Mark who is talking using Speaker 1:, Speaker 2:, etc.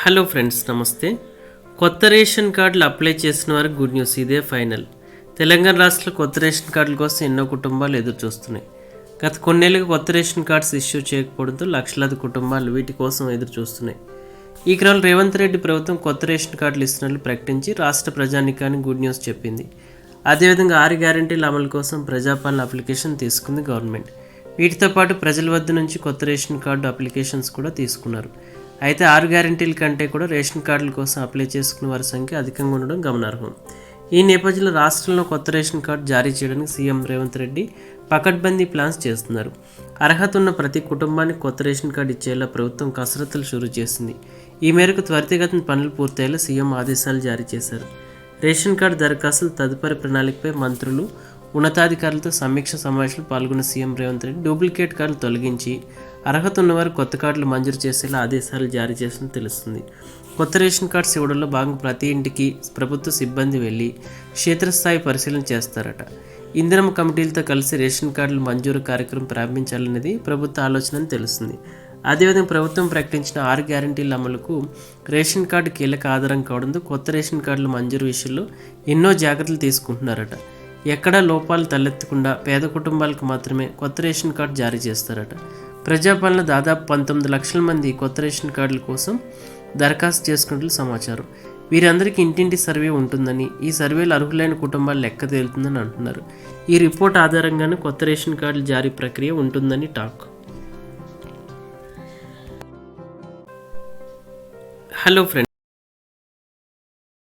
Speaker 1: Hello friends నమస్తే. కొత్త ration కార్డులు అప్లై చేసిన వారికి గుడ్ న్యూస్. ఇదే ఫైనల్. తెలంగాణ రాష్ట్రంలో కొత్త రేషన్ కార్డుల కోసం ఎన్నో కుటుంబాలు ఎదురు చూస్తున్నాయి. గత కొన్నేళ్ళుగా కొత్త రేషన్ కార్డ్స్ ఇష్యూ చేయకపోవడంతో లక్షలాది కుటుంబాలు వీటి కోసం ఎదురు చూస్తున్నాయి. ఈ క్రమంలో రేవంత్ రెడ్డి ప్రభుత్వం కొత్త రేషన్ కార్డులు ఇస్తున్నట్లు ప్రకటించి రాష్ట్ర ప్రజానికానికి గుడ్ న్యూస్ చెప్పింది. అదేవిధంగా ఆరు గ్యారంటీల అమలు కోసం ప్రజాపాలన అప్లికేషన్ తీసుకుంది గవర్నమెంట్. వీటితో పాటు ప్రజల వద్ద నుంచి కొత్త రేషన్ కార్డు అప్లికేషన్స్ కూడా తీసుకున్నారు. అయితే ఆరు గ్యారంటీల కంటే కూడా రేషన్ కార్డుల కోసం అప్లై చేసుకున్న వారి సంఖ్య అధికంగా ఉండడం గమనార్హం. ఈ నేపథ్యంలో రాష్ట్రంలో కొత్త రేషన్ కార్డు జారీ చేయడానికి సీఎం రేవంత్ రెడ్డి పకడ్బందీ ప్లాన్స్ చేస్తున్నారు. అర్హత ఉన్న ప్రతి కుటుంబానికి కొత్త రేషన్ కార్డు ఇచ్చేలా ప్రభుత్వం కసరత్తులు షురూ చేసింది. ఈ మేరకు త్వరితగతిన పనులు పూర్తయ్యేలా సీఎం ఆదేశాలు జారీ చేశారు. రేషన్ కార్డు దరఖాస్తులు తదుపరి ప్రణాళికపై మంత్రులు ఉన్నతాధికారులతో సమీక్ష సమావేశంలో పాల్గొన్న సీఎం రేవంత్ రెడ్డి డూప్లికేట్ కార్డులు తొలగించి అర్హత ఉన్నవారు కొత్త కార్డులు మంజూరు చేసేలా ఆదేశాలు జారీ చేసినట్టు తెలుస్తుంది. కొత్త రేషన్ కార్డ్స్ ఇవ్వడంలో భాగంగా ప్రతి ఇంటికి ప్రభుత్వ సిబ్బంది వెళ్ళి క్షేత్రస్థాయి పరిశీలన చేస్తారట. ఇంధనం కమిటీలతో కలిసి రేషన్ కార్డులు మంజూరు కార్యక్రమం ప్రారంభించాలనేది ప్రభుత్వ ఆలోచన అని తెలుస్తుంది. అదేవిధంగా ప్రభుత్వం ప్రకటించిన ఆరు గ్యారంటీల అమలుకు రేషన్ కార్డు కీలక ఆధారం కావడంతో కొత్త రేషన్ కార్డుల మంజూరు విషయంలో ఎన్నో జాగ్రత్తలు తీసుకుంటున్నారట. ఎక్కడా లోపాలు తలెత్తకుండా పేద కుటుంబాలకు మాత్రమే కొత్త రేషన్ కార్డు జారీ చేస్తారట. ప్రజాపాలన దాదాపు పంతొమ్మిది లక్షల మంది కొత్త రేషన్ కార్డుల కోసం దరఖాస్తు చేసుకున్నట్లు సమాచారం. వీరందరికీ ఇంటింటి సర్వే ఉంటుందని ఈ సర్వేలు అర్హులైన కుటుంబాలు లెక్క తేలుతుందని అంటున్నారు. ఈ రిపోర్ట్ ఆధారంగానే కొత్త రేషన్ కార్డుల జారీ ప్రక్రియ ఉంటుందని టాక్. Hello friends.